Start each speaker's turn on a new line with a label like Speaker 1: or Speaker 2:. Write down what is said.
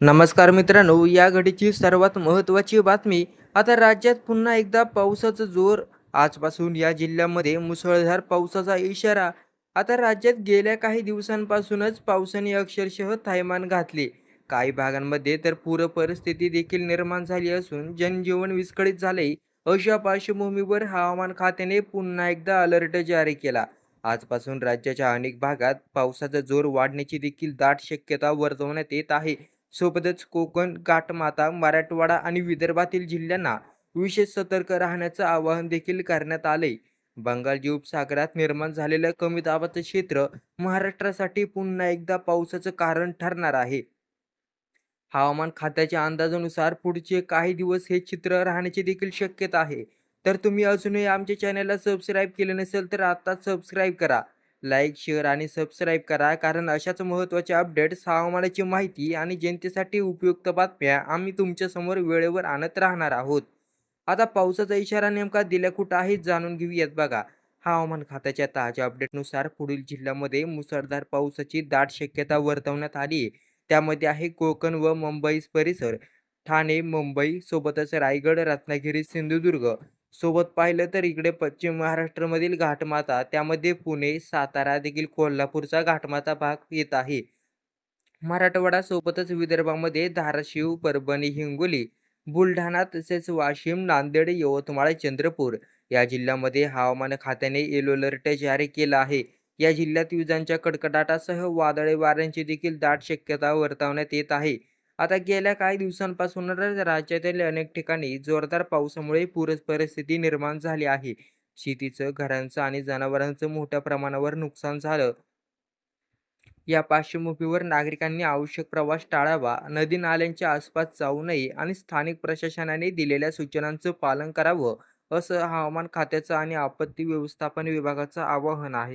Speaker 1: नमस्कार मित्रांनो या घडीची सर्वात महत्त्वाची बातमी. आता राज्यात पुन्हा एकदा पावसाचा जोर. आजपासून या जिल्ह्यामध्ये मुसळधार पावसाचा इशारा. आता राज्यात गेल्या काही दिवसांपासूनच पावसाने अक्षरशः थैमान घातले. काही भागांमध्ये तर पूर परिस्थिती देखील निर्माण झाली असून जनजीवन विस्कळीत झाले. अशा पार्श्वभूमीवर हवामान खात्याने पुन्हा एकदा अलर्ट जारी केला. आजपासून राज्याच्या अनेक भागात पावसाचा जोर वाढण्याची देखील दाट शक्यता वर्तवण्यात येत आहे. सोबतच कोकण घाटमाता मराठवाडा आणि विदर्भातील जिल्ह्यांना विशेष सतर्क राहण्याचं आवाहन देखील करण्यात आले बंगालची उपसागरात निर्माण झालेलं कमी दाबाचं क्षेत्र महाराष्ट्रासाठी पुन्हा एकदा पावसाचं कारण ठरणार आहे. हवामान खात्याच्या अंदाजानुसार पुढचे काही दिवस हे चित्र राहण्याची देखील शक्यता आहे. तर तुम्ही अजूनही आमच्या चॅनलला सबस्क्राईब केले नसेल तर आत्ताच सबस्क्राईब करा. लाईक शेअर आणि सबस्क्राईब करा. कारण अशाच महत्त्वाच्या अपडेट्स हवामानाची माहिती आणि जनतेसाठी उपयुक्त बातम्या आम्ही तुमच्यासमोर वेळेवर आणत राहणार आहोत. आता पावसाचा इशारा नेमका दिल्या कुठं आहे जाणून घेऊयात बघा. हवामान खात्याच्या ताज्या अपडेटनुसार पुढील जिल्ह्यामध्ये मुसळधार पावसाची दाट शक्यता वर्तवण्यात आली. आहे त्यामध्ये आहे कोकण व मुंबई परिसर ठाणे मुंबई सोबतच रायगड रत्नागिरी सिंधुदुर्ग. सोबत पाहिलं तर इकडे पश्चिम महाराष्ट्रामधील घाटमाता त्यामध्ये पुणे सातारा देखील कोल्हापूरचा घाटमाता भाग येत आहे. मराठवाडा सोबतच विदर्भामध्ये धाराशिव परभणी हिंगोली बुलढाणा तसेच वाशिम नांदेड यवतमाळ चंद्रपूर या जिल्ह्यामध्ये हवामान खात्याने येलो अलर्ट जारी केला आहे. या जिल्ह्यात विजांच्या कडकडाटासह वादळे वाऱ्यांची देखील दाट शक्यता वर्तवण्यात येत आहे. आता गेल्या काही दिवसांपासून राज्यातील अनेक ठिकाणी जोरदार पावसामुळे पूर परिस्थिती निर्माण झाली आहे. शेतीचं घरांचं आणि जनावरांचं मोठ्या प्रमाणावर नुकसान झालं. या पार्श्वभूमीवर नागरिकांनी आवश्यक प्रवास टाळावा नदी नाल्यांच्या आसपास जाऊ नये आणि स्थानिक प्रशासनाने दिलेल्या सूचनांचं पालन करावं असं हवामान खात्याचं आणि आपत्ती व्यवस्थापन विभागाचं आवाहन आहे.